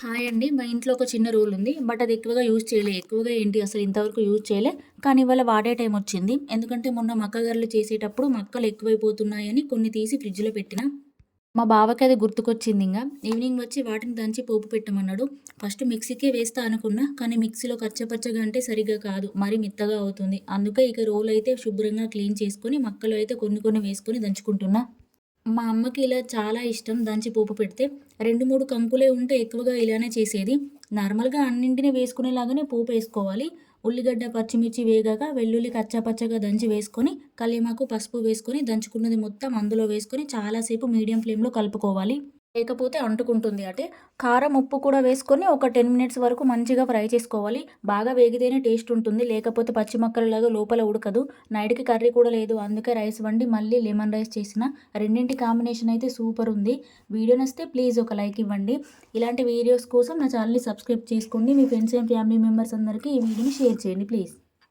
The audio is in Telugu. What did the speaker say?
హాయ్ అండి. మా ఇంట్లో ఒక చిన్న రూల్ ఉంది. బట్ అది ఎక్కువగా యూజ్ చేయలే. ఎక్కువగా ఏంటి? అసలు ఇంతవరకు యూజ్ చేయలే. కానీ ఇవాళ వాడే టైం వచ్చింది. ఎందుకంటే మొన్న మక్కగర్రలు చేసేటప్పుడు మక్కలు ఎక్కువైపోతున్నాయని కొన్ని తీసి ఫ్రిడ్జ్లో పెట్టిన. మా బావకి అది గుర్తుకొచ్చింది ఇంకా ఈవినింగ్ వచ్చి వాటిని దంచి పోపు పెట్టమన్నాడు. ఫస్ట్ మిక్సీకే వేస్తా అనుకున్నా. కానీ మిక్సీలో కచ్చపచ్చగా అంటే సరిగ్గా కాదు. మరి మెత్తగా అవుతుంది. అందుకే ఇక రోల్ అయితే శుభ్రంగా క్లీన్ చేసుకొని మక్కలు అయితే కొన్ని కొన్ని వేసుకొని దంచుకుంటున్నా. మా అమ్మకి ఇలా చాలా ఇష్టం దంచి పోపు పెడితే రెండు మూడు కంకులే ఉంటే ఎక్కువగా ఇలానే చేసేది. నార్మల్గా అన్నింటినీ వేసుకునేలాగానే పోపు వేసుకోవాలి. ఉల్లిగడ్డ పచ్చిమిర్చి వేగాక వెల్లుల్లి కచ్చాపచ్చగా దంచి వేసుకొని కల్యమాకు పసుపు వేసుకొని దంచుకున్నది మొత్తం అందులో వేసుకొని చాలాసేపు మీడియం ఫ్లేమ్లో కలుపుకోవాలి. లేకపోతే అంటుకుంటుంది. అంటే కారం ఉప్పు కూడా వేసుకొని ఒక టెన్ మినిట్స్ వరకు మంచిగా ఫ్రై చేసుకోవాలి. బాగా వేగితేనే టేస్ట్ ఉంటుంది. లేకపోతే పచ్చిమక్కలలాగా లోపల ఉడకదు. నైట్కి కర్రీ కూడా లేదు. అందుకే రైస్ వండి మళ్ళీ లెమన్ రైస్ చేసిన. రెండింటి కాంబినేషన్ అయితే సూపర్ ఉంది. వీడియో నచ్చితే ప్లీజ్ ఒక లైక్ ఇవ్వండి. ఇలాంటి వీడియోస్ కోసం నా ఛానల్ని సబ్స్క్రైబ్ చేసుకోండి. మీ ఫ్రెండ్స్ అండ్ ఫ్యామిలీ మెంబర్స్ అందరికీ ఈ వీడియోని షేర్ చేయండి ప్లీజ్.